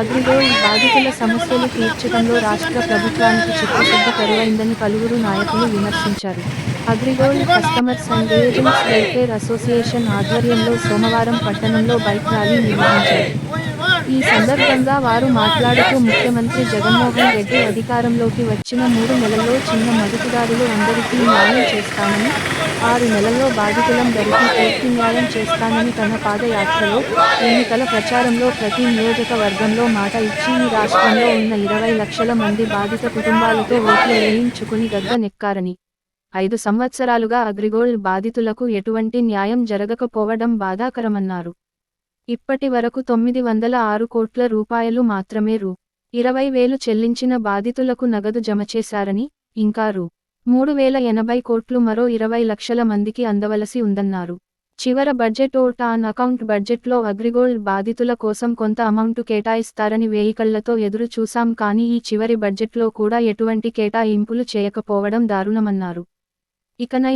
అగ్రిగోల్డ్ బాధితుల సమస్యలు తీర్చడంలో రాష్ట్ర ప్రభుత్వానికి చిత్తశుద్ధి కరువైందని పలువురు నాయకులు విమర్శించారు. AgriGold customers and agents welfare association ఆధ్వర్యంలో సోమవారం పట్టణంలో బైక్ ర్యాలీ నిర్వహించారు. ఈ సందర్భంగా వారు మాట్లాడుతూ ముఖ్యమంత్రి జగన్మోహన్ రెడ్డి అధికారంలోకి వచ్చిన మూడు నెలల్లో చిన్న మదుపుదారులు అందరికీ న్యాయం చేస్తామని ఆరు నెలల్లో బాధితులందరికీ పూర్తి న్యాయం చేస్తానని తన పాదయాత్రలో ఎన్నికల ప్రచారంలో ప్రతి నియోజకవర్గంలో మాట ఇచ్చి ఈ రాష్ట్రంలో ఉన్న ఇరవై లక్షల మంది బాధిత కుటుంబాలతో ఓట్లు వేయించుకుని గద్దెనెక్కారని ఐదు సంవత్సరాలుగా అగ్రిగోల్డ్ బాధితులకు ఎటువంటి న్యాయం జరగకపోవడం బాధాకరమన్నారు. ఇప్పటి వరకు తొమ్మిది వందల ఆరు కోట్ల రూపాయలు మాత్రమే రూ. ఇరవై వేలు చెల్లించిన బాధితులకు నగదు జమ చేశారని ఇంకా రూ. మూడు వేల ఎనభై కోట్లు మరో ఇరవై లక్షల మందికి అందవలసి ఉందన్నారు. చివర బడ్జెట్ ఓట్ ఆన్ అకౌంట్ బడ్జెట్లో అగ్రిగోల్డ్ బాధితుల కోసం కొంత అమౌంట్ కేటాయిస్తారని వేయికళ్ళతో ఎదురు చూశాం కానీ ఈ చివరి బడ్జెట్లో కూడా ఎటువంటి కేటాయింపులు చేయకపోవడం దారుణమన్నారు. ఇకనై